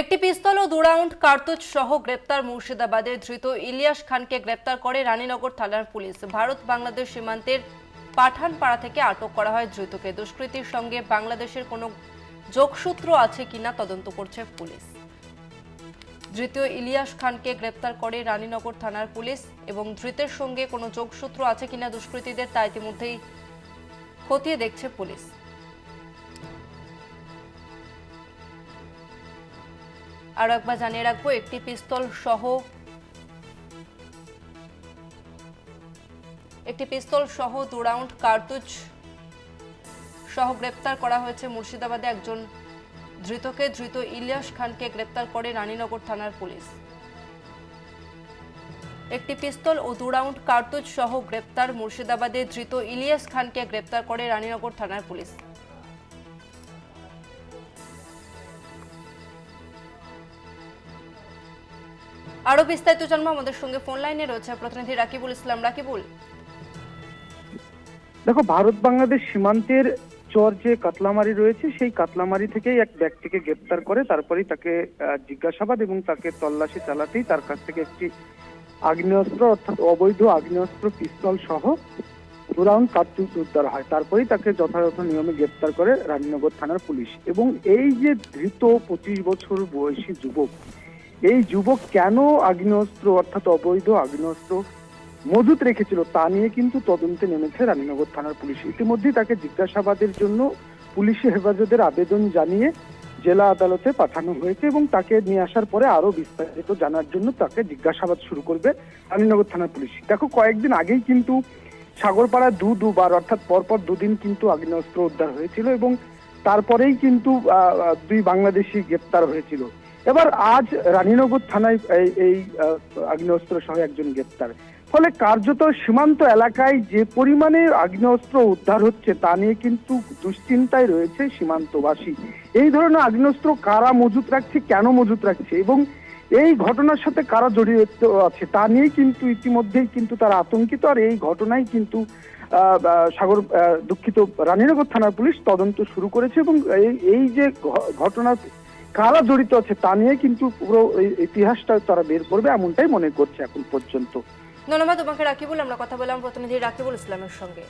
একটি পিস্তল ও দু রাউন্ড কার্তুজ সহ গ্রেপ্তার মুর্শিদাবাদের ধৃত ইলিয়াস খানকে গ্রেপ্তার করে রানীনগর থানার পুলিশ। ভারত বাংলাদেশ সীমান্তের পাঠানপাড়া থেকে আটক করা হয় ধৃতকে। দুষ্কৃতীর সঙ্গে বাংলাদেশের কোনো যোগসূত্র আছে কিনা তদন্ত করছে পুলিশ। ধৃত ইলিয়াস খানকে গ্রেপ্তার করে রানীনগর থানার পুলিশ এবং ধৃতের সঙ্গে কোনো যোগসূত্র আছে কিনা দুষ্কৃতীদের তা ইতিমধ্যেই খতিয়ে দেখছে পুলিশ। আরও একবার জানিয়ে রাখব, একটি পিস্তল সহ একটি পিস্তল সহ দু রাউন্ড কার্তুজ সহ গ্রেপ্তার করা হয়েছে মুর্শিদাবাদে একজন ধৃতকে। ধৃত ইলিয়াস খানকে গ্রেপ্তার করে রানীনগর থানার পুলিশ। একটি পিস্তল ও দু রাউন্ড কার্তুজ সহ গ্রেপ্তার মুর্শিদাবাদে ধৃত ইলিয়াস খানকে গ্রেপ্তার করে রানীনগর থানার পুলিশ। আরও বিস্তারিত জানব। আমাদের সঙ্গে ফোন লাইনে রয়েছে প্রতিনিধি রাকিবুল ইসলাম। রাকিবুল। দেখো, ভারত বাংলাদেশ সীমান্তের চর যে কাতলামারি রয়েছে, সেই কাতলামারি থেকেই এক ব্যক্তিকে গ্রেপ্তার করে, তারপরেই তাকে জিজ্ঞাসাবাদ এবং তাকে তল্লাশি চালাতেই তার কাছ থেকে একটি আগ্নেয়াস্ত্র অর্থাৎ অবৈধ আগ্নেয়াস্ত্র, পিস্তল সহ দু রাউন্ড কার্তুজ উদ্ধার হয়। তারপরেই তাকে যথাযথ নিয়মে গ্রেপ্তার করে রানীনগর থানার পুলিশ। এবং এই যে ধৃত পঁচিশ বছর বয়সী যুবক এই যুবক কেন আগ্নেয়াস্ত্র, অর্থাৎ অবৈধ আগ্নেয়াস্ত্র মজুত রেখেছিল তা নিয়ে কিন্তু তদন্তে নেমেছে রানীনগর থানার পুলিশ। ইতিমধ্যেই তাকে জিজ্ঞাসাবাদের জন্য পুলিশি হেফাজতের আবেদন জানিয়ে জেলা আদালতে পাঠানো হয়েছে এবং তাকে নিয়ে আসার পরে আরও বিস্তারিত জানার জন্য তাকে জিজ্ঞাসাবাদ শুরু করবে রানীনগর থানার পুলিশ। দেখো, কয়েকদিন আগেই কিন্তু সাগরপাড়া দু দুবার, অর্থাৎ পরপর দুদিন কিন্তু আগ্নেয়াস্ত্র উদ্ধার হয়েছিল এবং তারপরেই কিন্তু দুই বাংলাদেশি গ্রেপ্তার হয়েছিল। এবার আজ রানীনগর থানায় এই- আগ্নেয়াস্ত্র সহ একজন গ্রেপ্তার। ফলে কার্যত সীমান্ত এলাকায় যে পরিমাণে আগ্নেয়াস্ত্র উদ্ধার হচ্ছে তা নিয়ে কিন্তু দুশ্চিন্তায় রয়েছে সীমান্তবাসী। এই ধরনের আগ্নেয়াস্ত্র কারা মজুত রাখছে, কেন মজুত রাখছে এবং এই ঘটনার সাথে কারা জড়িত আছে তা নিয়ে কিন্তু ইতিমধ্যেই কিন্তু তারা আতঙ্কিত। আর এই ঘটনায় কিন্তু সাগর দুঃখিত রানীনগর থানার পুলিশ তদন্ত শুরু করেছে এবং এই যে ঘটনার কারা জড়িত আছে তা নিয়ে কিন্তু পুরো ইতিহাসটা তারা বের করবে এমনটাই মনে করছে এখন পর্যন্ত। ধন্যবাদ তোমাকে রাকিবুল আমরা কথা বললাম প্রতিনিধি রাকিবুল ইসলামের সঙ্গে।